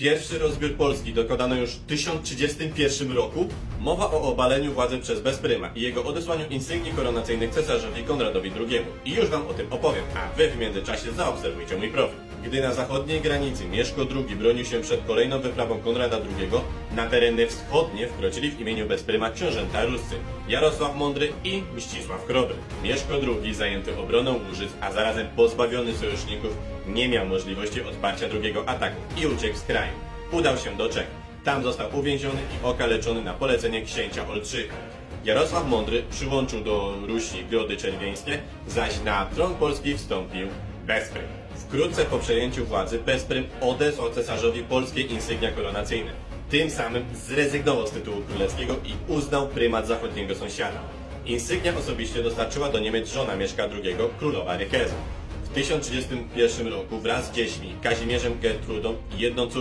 Pierwszy rozbiór Polski dokonano już w 1031 roku. Mowa o obaleniu władzy przez Bezpryma i jego odesłaniu insygnii koronacyjnych cesarzowi Konradowi II. I już wam o tym opowiem, a wy w międzyczasie zaobserwujcie mój profil. Gdy na zachodniej granicy Mieszko II bronił się przed kolejną wyprawą Konrada II, na tereny wschodnie wkroczyli w imieniu Bezpryma książęta ruscy Jarosław Mądry i Mścisław Chrobry. Mieszko II zajęty obroną Łużyc, a zarazem pozbawiony sojuszników, nie miał możliwości odparcia drugiego ataku i uciekł z kraju. Udał się do Czech. Tam został uwięziony i okaleczony na polecenie księcia Olbrzycha. Jarosław Mądry przyłączył do Rusi Grody Czerwieńskie, zaś na tron Polski wstąpił Bezprym. Wkrótce po przejęciu władzy Bezprym odesłał cesarzowi polskie insygnia koronacyjne. Tym samym zrezygnował z tytułu królewskiego i uznał prymat zachodniego sąsiada. Insygnia osobiście dostarczyła do Niemiec żona Mieszka II, królowa Rycheza. W 1031 roku wraz z dziećmi Kazimierzem Gertrudą i jedną córką